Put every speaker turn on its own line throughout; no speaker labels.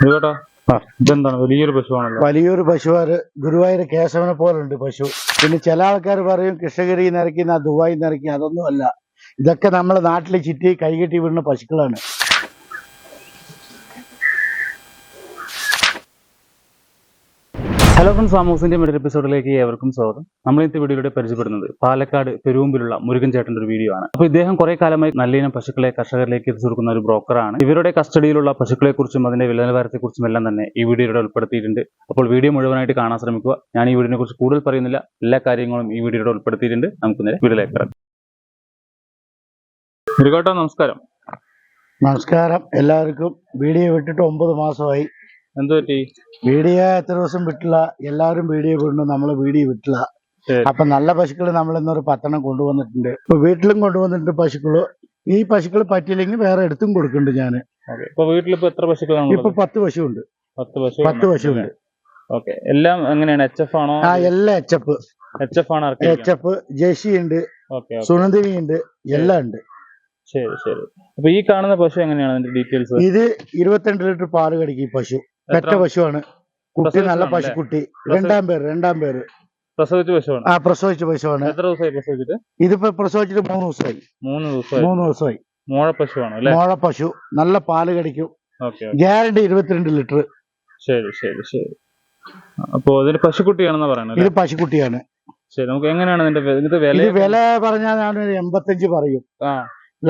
കേട്ടോ ആ. ഇതെന്താണ്? വലിയൊരു പശുവാണല്ലോ.
വലിയൊരു പശുവാറ് ഗുരുവായൂർ കേശവനെ പോലുണ്ട് പശു. പിന്നെ ചില ആൾക്കാർ പറയും കൃഷ്ണഗിരി നിറയ്ക്കുന്ന ദുബായി നിറയ്ക്കുന്ന അതൊന്നും അല്ല ഇതൊക്കെ നമ്മളെ നാട്ടിൽ ചുറ്റി കൈകെട്ടി വിടുന്ന പശുക്കളാണ്.
ഹലോ ഫ്രണ്ട്സ് സാമൂസിന്റെ മറ്റൊരു എപ്പിസോഡിലേക്ക് ഏവർക്കും സ്വാഗതം. നമ്മൾ ഇന്നത്തെ വീഡിയോയിലൂടെ പരിചയപ്പെടുന്നത് പാലക്കാട് പെരുവുമ്പിലുള്ള മുരുകൻ ചേട്ടന്റെ ഒരു വീഡിയോ ആണ്. അപ്പോൾ ഇദ്ദേഹം കുറെ കാലമായി നല്ലയിനം പശുക്കളെ കർഷകരിലേക്ക് എത്തിച്ചു കൊടുക്കുന്ന ഒരു ബ്രോക്കറാണ് ഇവരുടെ കസ്റ്റഡിയിലുള്ള പശുക്കളെ കുറിച്ചും അതിന്റെ വില നിലവാരത്തെക്കുറിച്ചും എല്ലാം തന്നെ ഈ വീഡിയോയിലൂടെ ഉൾപ്പെടുത്തിയിട്ടുണ്ട്. അപ്പോൾ വീഡിയോ മുഴുവനായിട്ട് കാണാൻ ശ്രമിക്കുക. ഞാൻ ഈ വീഡിയോനെ കുറിച്ച് കൂടുതൽ പറയുന്നില്ല. എല്ലാ കാര്യങ്ങളും ഈ വീഡിയോയിലൂടെ ഉൾപ്പെടുത്തിയിട്ടുണ്ട്. നമുക്ക് നേരെ വീഡിയോയിലേക്ക് കിടക്കാം. നമസ്കാരം.
നമസ്കാരം. എല്ലാവർക്കും. വീഡിയോ വിട്ടിട്ട് ഒമ്പത് മാസമായി.
എന്ത് പറ്റി?
വീഡിയോ എത്ര ദിവസം വിട്ടില്ല. എല്ലാവരും വീഡിയോ വിടുന്നു നമ്മൾ വീഡിയോ വിട്ടില്ല. അപ്പൊ നല്ല പശുക്കൾ നമ്മൾ ഇന്നൊരു പത്തെണ്ണം കൊണ്ടുവന്നിട്ടുണ്ട്. ഇപ്പൊ വീട്ടിലും കൊണ്ടുവന്നിട്ടുണ്ട് പശുക്കൾ. ഈ പശുക്കൾ പറ്റിയില്ലെങ്കിൽ വേറെ എടുത്തും കൊടുക്കുന്നുണ്ട് ഞാൻ
ഓക്കെ ഇപ്പൊ വീട്ടിലിപ്പോ എത്ര പശുക്കളാണ്
ഇപ്പൊ പത്ത് പശുവുണ്ട്.
പത്ത് പശു
പത്ത് പശുവുണ്ട്.
ഓക്കെ. എല്ലാം എങ്ങനെയാണ്? എച്ച് എഫ് ആണോ?
ആ എല്ലാം എച്ച് എഫ്
എച്ച് എഫ് ആണ്
എച്ച് എഫ് ജേഷി ഉണ്ട്.
ഓക്കെ
സുനന്ദിനി ഉണ്ട്. എല്ലാം ഉണ്ട്.
ശരി ശരി. അപ്പൊ ഈ കാണുന്ന പശു എങ്ങനെയാണ്? അതിന്റെ ഡീറ്റെയിൽസ്
ഇത് ഇരുപത്തിരണ്ട് ലിറ്റർ പാൽ കടിക്കും ഈ പശു. പെറ്റ പശുവാണ്. കുട്ടി നല്ല? പശുക്കുട്ടി. രണ്ടാം പേര് രണ്ടാം പേര്.
പ്രസവിച്ച പശുവാണ്.
ആ പ്രസവിച്ച പശുവാണ്.
എത്ര ദിവസമായി പ്രസവിച്ചിട്ട്?
ഇതിപ്പോ പ്രസവിച്ചിട്ട് മൂന്ന് ദിവസമായി.
മൂന്ന് ദിവസമായി.
മൂന്ന് ദിവസമായി.
മോഴ പശുവാണ് അല്ലെ?
മോഴ പശു. നല്ല പാൽ കടിക്കും. ഗ്യാരണ്ടി ഇരുപത്തിരണ്ട് ലിറ്റർ
ശരി ശരി ശരി. അപ്പൊ ഇതിന് പശുക്കുട്ടിയാണെന്ന് പറയുന്നത്
ഇത് പശുക്കുട്ടിയാണ്.
ശരി നമുക്ക് എങ്ങനെയാണ് ഇതിന്റെ ഇതിന്റെ വില
ഇത് വില പറഞ്ഞാൽ ഞാൻ ഒരു എൺപത്തഞ്ച് പറയും.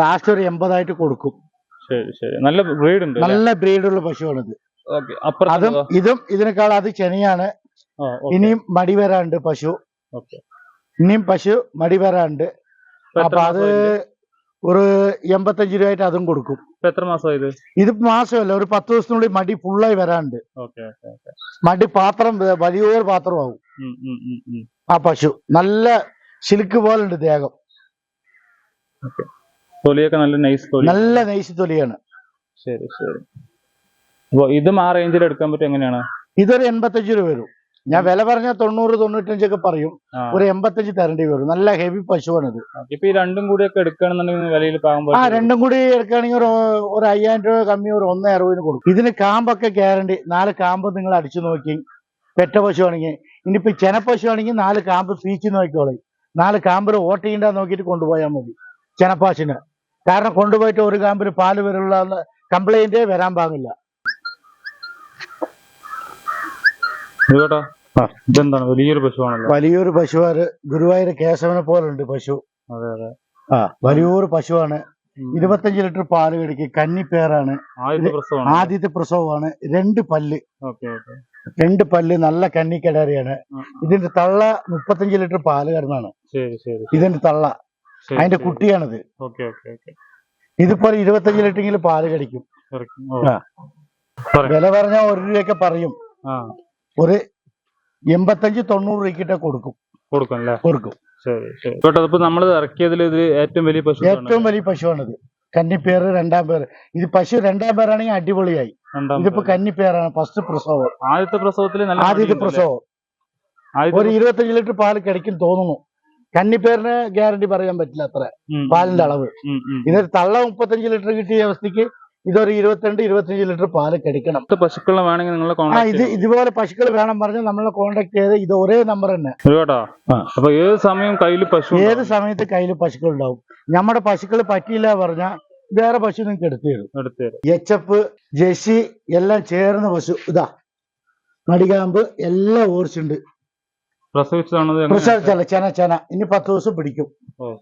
ലാസ്റ്റ് ഒരു എൺപതായിട്ട് കൊടുക്കും.
ശരി ശരി. നല്ല ബ്രീഡ് ഉണ്ട്
നല്ല ബ്രീഡുള്ള പശുവാണിത്. അതും? ഇതും ഇതിനേക്കാൾ അത് ചെനിയാണ്. ഇനിയും മടി വരാണ്ട് പശു. ഇനിയും പശു മടി വരാണ്ട് അപ്പൊ അത്? ഒരു എൺപത്തഞ്ച് രൂപയായിട്ട് അതും കൊടുക്കും.
എത്ര മാസം ഇത്
ഇത് മാസമല്ല ഒരു പത്ത് ദിവസത്തിനുള്ളിൽ മടി ഫുള്ളായി വരാണ്ട് മടി പാത്രം വലിയൊരു പാത്രമാവും. ആ പശു. നല്ല സിൽക്ക് ഉണ്ട് ദേഹം.
തൊലിയൊക്കെ നല്ല നൈസ് തൊലി.
നല്ല നൈസ് തൊലിയാണ്.
ശരി ശരി. അപ്പൊ ഇതും ആ റേഞ്ചിൽ എടുക്കാൻ പറ്റും എങ്ങനെയാണ്?
ഇതൊരു എൺപത്തഞ്ച് രൂപ വരും. ഞാൻ വില പറഞ്ഞാൽ തൊണ്ണൂറ് തൊണ്ണൂറ്റഞ്ചൊക്കെ പറയും. ഒരു എൺപത്തഞ്ച് തരേണ്ടി വരും. നല്ല ഹെവി പശുവാണിത്.
ഇത് ഇപ്പൊ ഈ രണ്ടും കൂടി ഒക്കെ എടുക്കുകയാണെന്നുണ്ടെങ്കിൽ വിലയിൽ
ആ രണ്ടും കൂടി എടുക്കുകയാണെങ്കിൽ ഒരു ഒരു അയ്യായിരം രൂപ കമ്മി ഒരു ഒന്ന് അറുപതിന് കൊടുക്കും. ഇതിന് കാമ്പൊക്കെ ഗ്യാരണ്ടി നാല് കാമ്പ് നിങ്ങൾ അടിച്ചു നോക്കി. പെറ്റ പശു ആണെങ്കിൽ ഇനിയിപ്പോ ചെന പശു ആണെങ്കിൽ നാല് കാമ്പ് പീച്ച് നോക്കിക്കോളെ. നാല് കാമ്പിൽ ഓട്ടിയിണ്ടാ നോക്കിട്ട് കൊണ്ടുപോയാൽ മതി ചെനപ്പാശിന് കാരണം കൊണ്ടുപോയിട്ട് ഒരു കാമ്പിൽ പാൽ വരെയുള്ള കംപ്ലൈന്റ് വരാൻ പാടില്ല.
കേട്ടോ ഇതെന്താണ്? വലിയൊരു പശുവാണല്ലോ.
വലിയൊരു പശുവാര് ഗുരുവായൂർ കേശവനെ പോലെ ഉണ്ട് പശു.
അതെ അതെ.
ആ വലിയൊരു പശുവാണ്. ഇരുപത്തഞ്ച് ലിറ്റർ പാൽ കടിക്ക്. കന്നിപ്പേറാണ്
ആദ്യത്തെ പ്രസവമാണ്?
രണ്ട് പല്ല്. രണ്ട് പല്ല് നല്ല കന്നിക്കടാരിയാണ് ഇതിന്റെ തള്ള മുപ്പത്തഞ്ച് ലിറ്റർ പാൽ കടന്നാണ്.
ശരി ശരി
ഇതിന്റെ തള്ള. അതിന്റെ. കുട്ടിയാണിത്. ഇതിപ്പോ ഇരുപത്തഞ്ച് ലിറ്ററെങ്കിലും പാൽ കടിക്കും. വില പറഞ്ഞാൽ ഒരു രൂപയൊക്കെ പറയും. ഒരു എൺപത്തഞ്ച് തൊണ്ണൂറ് രൂപയ്ക്കിட்ட കൊടുക്കും.
കൊടുക്കും. അല്ലേ
കൊടുക്കും
കേട്ടോ നമ്മൾ ഇറക്കിയതിൽ ഇത് ഏറ്റവും വലിയ പശു
ഏറ്റവും വലിയ പശുവാണിത്. കന്നിപ്പേര് രണ്ടാം പേര്. ഇത് പശു രണ്ടാം പേരാണെങ്കിൽ അടിപൊളിയായി. ഇതിപ്പോ കന്നിപ്പേരാണ് ഫസ്റ്റ് പ്രസവം.
ആദ്യത്തെ പ്രസവത്തിൽ
ആദ്യത്തെ പ്രസവം. ഒരു ഇരുപത്തഞ്ച് ലിറ്റർ പാൽ കിടക്കും തോന്നുന്നു. കന്നിപ്പേരിന് ഗ്യാരണ്ടി പറയാൻ പറ്റില്ല അത്ര. പാലിന്റെ അളവ്. ഇതൊരു തള്ള മുപ്പത്തഞ്ച് ലിറ്റർ കിട്ടിയ അവസ്ഥയ്ക്ക് ഇതൊരു ഇരുപത്തിരണ്ട് ഇരുപത്തിയഞ്ച് ലിറ്റർ പാൽ കടിക്കണം.
പശുക്കൾ വേണമെങ്കിൽ നിങ്ങളെ
ആ ഇത് ഇതുപോലെ പശുക്കൾ വേണം പറഞ്ഞാൽ നമ്മളെ കോണ്ടാക്ട് ചെയ്ത് ഇത് ഒരേ നമ്പർ തന്നെ.
അപ്പൊ ഏത് സമയം കയ്യിൽ പശു
ഏത്. സമയത്ത് കയ്യിൽ പശുക്കൾ ഉണ്ടാവും? നമ്മുടെ പശുക്കൾ പറ്റിയില്ല പറഞ്ഞാൽ വേറെ പശു നിങ്ങൾക്ക് എടുത്തു തരും.
എടുത്ത് തരും.
എച്ച് എഫ് ജെസി എല്ലാം ചേർന്ന പശു. ഇതാ നടികാമ്പ് എല്ലാം ഓടിച്ചുണ്ട്
പ്രസവിച്ചതാണത് എങ്ങനെ?
പ്രസവിച്ചല്ല ചെന ചെന. ഇനി പത്ത് ദിവസം പിടിക്കും.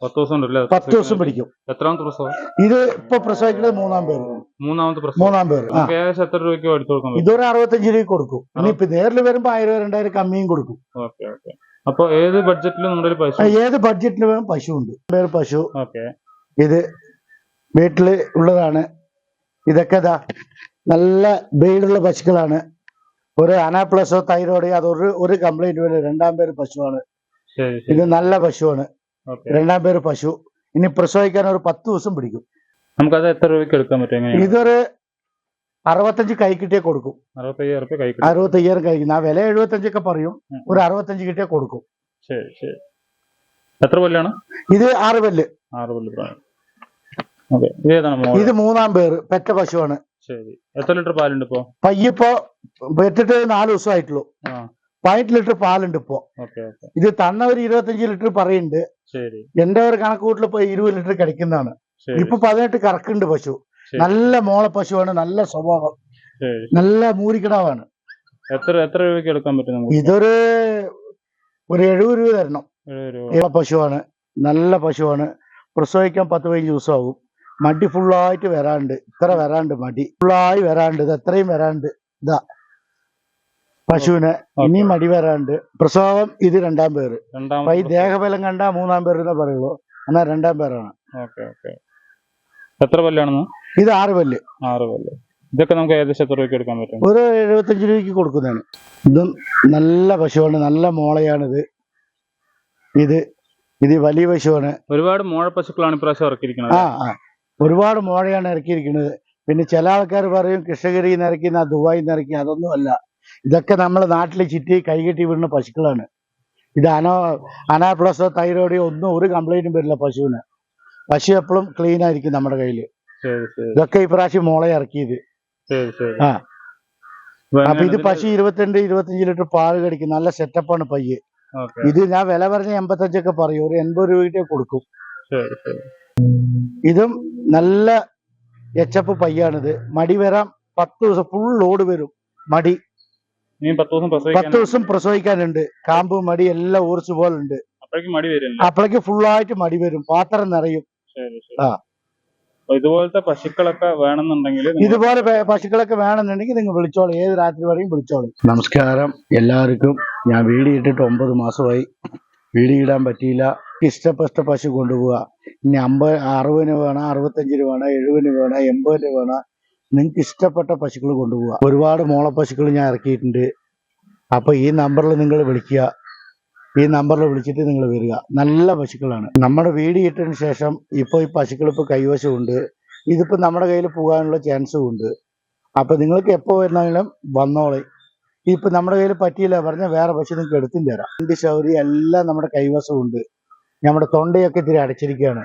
പത്ത് ദിവസം ഉണ്ടല്ലേ?
പത്ത് ദിവസം പിടിക്കും.
എത്രാമത്തെ പ്രസവം?
ഇത് ഇപ്പൊ പ്രസവിക്കുന്നത് മൂന്നാം പേര്.
മൂന്നാമത്തെ പ്രസവം.
മൂന്നാം പേര്
ഏകദേശം എത്ര രൂപയ്ക്ക് എടുത്തു കൊടുക്കാൻ പറ്റും?
ഇതൊരു അറുപത്തഞ്ച് രൂപ കൊടുക്കും. ഇനിയിപ്പോ നേരിൽ വരുമ്പോ ആയിരം രണ്ടായിരം കമ്മിയും കൊടുക്കും.
Okay okay. അപ്പൊ ഏത് ബഡ്ജറ്റിലും നമ്മുടെ പശു
ഏത് ബഡ്ജറ്റിലും വേണം പശു ഉണ്ട്. പേര് പശു.
ഓക്കെ.
ഇത് വീട്ടിൽ ഉള്ളതാണ്. ഇതൊക്കെ നല്ല ബ്രീഡുള്ള പശുക്കളാണ്. ഒരു അനാപ്ലസോ തൈറോയ്ഡ് അത് ഒരു ഒരു കംപ്ലൈന്റ് വരും രണ്ടാം പേര് പശുവാണ്. ഇത് നല്ല പശുവാണ്. രണ്ടാം പേര് പശു. ഇനി പ്രസവിക്കാൻ ഒരു പത്ത് ദിവസം പിടിക്കും.
നമുക്കത് എത്ര രൂപയ്ക്ക് എടുക്കാൻ പറ്റും
ഇതൊരു അറുപത്തഞ്ച് കൈ കിട്ടിയേ കൊടുക്കും.
അറുപത്തയ്യായിരം കൈ
ആ വില എഴുപത്തഞ്ചൊക്കെ പറയും. ഒരു അറുപത്തഞ്ച് കിട്ടിയേ കൊടുക്കും.
എത്ര പല്ലാണ്?
ഇത് ആറ് പല്ല്.
ആറ് പല്ല് ഇത്
മൂന്നാം പേര്. പെറ്റ പശുവാണ്.
ശരി. എത്ര ലിറ്റർ പാലുണ്ട് ഇപ്പോ?
പയ്യപ്പോ എത്തിട്ട് നാല് ദിവസമായിട്ടുള്ളൂ.
ആയിട്ടുള്ളൂ
പതിനെട്ട് ലിറ്റർ പാലുണ്ട് ഇപ്പോ. ഇത് തന്ന ഒരു ഇരുപത്തഞ്ച് ലിറ്റർ പറയുന്നുണ്ട് എന്റെ ഒരു കണക്ക് കൂട്ടിൽ ഇപ്പൊ ഇരുപത് ലിറ്റർ കിടക്കുന്നതാണ്. ഇപ്പൊ പതിനെട്ട് കറക്കുണ്ട് പശു. നല്ല മോള പശുവാണ് നല്ല സ്വഭാവം. നല്ല മൂരിക്കിടാവാണ്.
എത്ര എത്ര രൂപയ്ക്ക് എടുക്കാൻ പറ്റും
ഇതൊരു ഒരു എഴുപത് രൂപ തരണം. പശുവാണ് നല്ല പശുവാണ്. പ്രസവിക്കാൻ പത്ത് പതിനഞ്ച് ദിവസമാകും. മടി ഫുള്ളായിട്ട് വരാണ്ട്. ഇത്ര വരാണ്ട് മടി. ഫുള്ളായി വരാണ്ട്. ഇത് എത്രയും വരാണ്ട്. ഇതാ. പശുവിനെ ഇനിയും മടി വരാണ്ട്. പ്രസവം ഇത് രണ്ടാം പേര്. അപ്പൊ ഈ ദേഹബലം കണ്ടാ മൂന്നാം പേര് എന്നേ പറയുള്ളൂ. എന്നാ രണ്ടാം പേരാണ്.
എത്ര പല്ലാണെന്ന്
ഇത് ആറ് പല്ല്.
ആറ് പല്ല്. ഇതൊക്കെ നമുക്ക് ഏകദേശം എത്ര രൂപയ്ക്ക് എടുക്കാൻ പറ്റും?
ഒരു എഴുപത്തഞ്ച് രൂപയ്ക്ക് കൊടുക്കുന്നതാണ്. ഇതും നല്ല പശുവാണ്. നല്ല മോളയാണിത്. ഇത് ഇത് വലിയ പശുവാണ്.
ഒരുപാട് മോഴ പശുക്കളാണ് ഇപ്രാവശ്യം ഇറക്കിയിരിക്കുന്നത്.
ആ ആ. ഒരുപാട് മോഴയാണ് ഇറക്കിയിരിക്കുന്നത്. പിന്നെ ചില ആൾക്കാർ പറയും കൃഷ്ണഗിരി നിന്ന് ദുബായി ദുബായിൽ അതൊന്നുമല്ല ഇറക്കി അതൊന്നും അല്ല. ഇതൊക്കെ നമ്മളെ നാട്ടിൽ ചുറ്റി കൈകെട്ടി വിടുന്ന പശുക്കളാണ്. ഇത് അനോ അനാപ്ലസോ തൈറോയിഡോ ഒന്നും ഒരു കംപ്ലൈന്റും വരില്ല പശുവിന്. പശു എപ്പോഴും ക്ലീൻ ആയിരിക്കും നമ്മുടെ കയ്യിൽ ഇതൊക്കെ ഇപ്രാവശ്യം മോളെ ഇറക്കിയത്. ആ.
അപ്പൊ
ഇത് പശു ഇരുപത്തിരണ്ട് ഇരുപത്തിയഞ്ച് ലിറ്റർ പാൽ കടിക്കും. നല്ല സെറ്റപ്പാണ് പയ്യെ. ഇത് ഞാൻ വില പറഞ്ഞ എൺപത്തഞ്ചൊക്കെ പറയും. ഒരു എൺപത് രൂപയ്ക്ക് കൊടുക്കും. ഇതും നല്ല എച്ചപ്പ് പയ്യാണിത്. മടി വരാൻ പത്ത് ദിവസം ഫുൾ ലോഡ് വരും. മടി.
പത്ത് ദിവസം
പ്രസവിക്കാനുണ്ട്. കാമ്പ് മടി എല്ലാം ഊർച്ചു പോലെ ഉണ്ട്
അപ്പോഴേക്കും
ഫുള്ളായിട്ട് മടി വരും. പാത്രം നിറയും.
ശരി ശരി.
ആ.
ഇതുപോലത്തെ പശുക്കളൊക്കെ വേണമെന്നുണ്ടെങ്കിൽ
ഇതുപോലെ പശുക്കളൊക്കെ വേണമെന്നുണ്ടെങ്കിൽ നിങ്ങൾ വിളിച്ചോളൂ. ഏത് രാത്രി വരെയും വിളിച്ചോളൂ. നമസ്കാരം. എല്ലാവർക്കും ഞാൻ വീട് ഇട്ടിട്ട് ഒമ്പത് മാസമായി. വീട് ഇടാൻ പറ്റിയില്ല. ഇഷ്ടപ്പെട്ട പശു കൊണ്ടുപോവുക. ഇനി അമ്പത് അറുപതിന് വേണം അറുപത്തഞ്ചിന് വേണം എഴുപതിന് വേണം എൺപതിന് വേണം നിങ്ങൾക്ക് ഇഷ്ടപ്പെട്ട പശുക്കൾ കൊണ്ടുപോവുക. ഒരുപാട് മോള പശുക്കൾ ഞാൻ ഇറക്കിയിട്ടുണ്ട്. അപ്പോൾ ഈ നമ്പറിൽ നിങ്ങൾ വിളിക്കുക. ഈ നമ്പറിൽ വിളിച്ചിട്ട് നിങ്ങൾ വരിക. നല്ല പശുക്കളാണ്. നമ്മുടെ വീട് ഇട്ടതിന് ശേഷം ഇപ്പോൾ ഈ പശുക്കൾ ഇപ്പോൾ കൈവശമുണ്ട്. ഇതിപ്പോൾ നമ്മുടെ കയ്യിൽ പോകാനുള്ള ചാൻസും ഉണ്ട്. അപ്പോൾ നിങ്ങൾക്ക് എപ്പോ വരുന്നാലും വന്നോളെ. ഇപ്പൊ നമ്മുടെ കയ്യിൽ പറ്റിയില്ല. പറഞ്ഞാൽ വേറെ പശു നിങ്ങൾക്ക് എടുത്തും തരാം. രണ്ട് ശൗരി എല്ലാം നമ്മുടെ കൈവശം ഉണ്ട് നമ്മുടെ തൊണ്ടയൊക്കെ ഇത്തിരി അടച്ചിരിക്കുകയാണ്.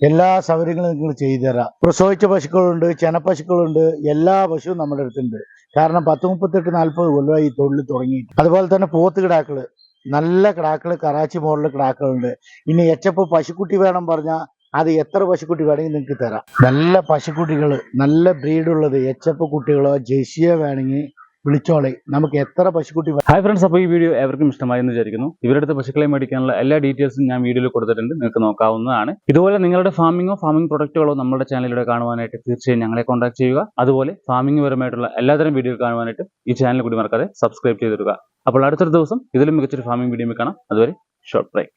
എല്ലാ സൗകര്യങ്ങളും നിങ്ങൾ ചെയ്തു തരാം പ്രസവിച്ച പശുക്കളുണ്ട് ചെനപ്പശുക്കളുണ്ട് എല്ലാ പശുവും നമ്മുടെ അടുത്തുണ്ട്. കാരണം പത്ത് മുപ്പത്തെട്ട് നാല്പത് കൊല്ലമായി ഈ തൊഴിൽ തുടങ്ങി. അതുപോലെ തന്നെ പോത്ത് കിടാക്കൾ നല്ല കിടാക്കൾ കറാച്ചി മോഡൽ കിടാക്കളുണ്ട്. ഇനി എച്ചപ്പ് പശുക്കുട്ടി വേണം പറഞ്ഞാൽ അത് എത്ര പശുക്കുട്ടി വേണമെങ്കിൽ നിങ്ങൾക്ക് തരാം. നല്ല പശുക്കുട്ടികൾ നല്ല ബ്രീഡുള്ളത് എച്ചപ്പ് കുട്ടികളോ ജെസിയോ വേണമെങ്കിൽ വിളിച്ചോളെ. നമുക്ക് എത്ര പശുക്കുട്ടി
ഹായ് ഫ്രണ്ട്സ് അപ്പോൾ ഈ വീഡിയോ എവർക്കും ഇഷ്ടമായി എന്ന് വിചാരിക്കുന്നു. ഇവരുടെ പശുക്കളെ മേടിക്കാനുള്ള എല്ലാ ഡീറ്റെയിൽസും ഞാൻ വീഡിയോയിൽ കൊടുത്തിട്ടുണ്ട്. നിങ്ങൾക്ക് നോക്കാവുന്നതാണ്. ഇതുപോലെ നിങ്ങളുടെ ഫാമിങ്ങോ ഫാമിംഗ് പ്രൊഡക്റ്റുകളോ നമ്മുടെ ചാനലിലൂടെ കാണുവാനായിട്ട് തീർച്ചയായും ഞങ്ങളെ കോൺടാക്ട് ചെയ്യുക. അതുപോലെ ഫാമിംഗ് പരമായിട്ടുള്ള എല്ലാതരം വീഡിയോ കാണുവാനായിട്ട് ഈ ചാനൽ കൂടി മറക്കാതെ സബ്സ്ക്രൈബ് ചെയ്തിടുക. അപ്പോൾ അടുത്തൊരു ദിവസം ഇതിലും മികച്ചൊരു ഫാമിംഗ് വീഡിയോ കാണാം. അതുവരെ ഷോർട്ട് ബ്രേക്ക്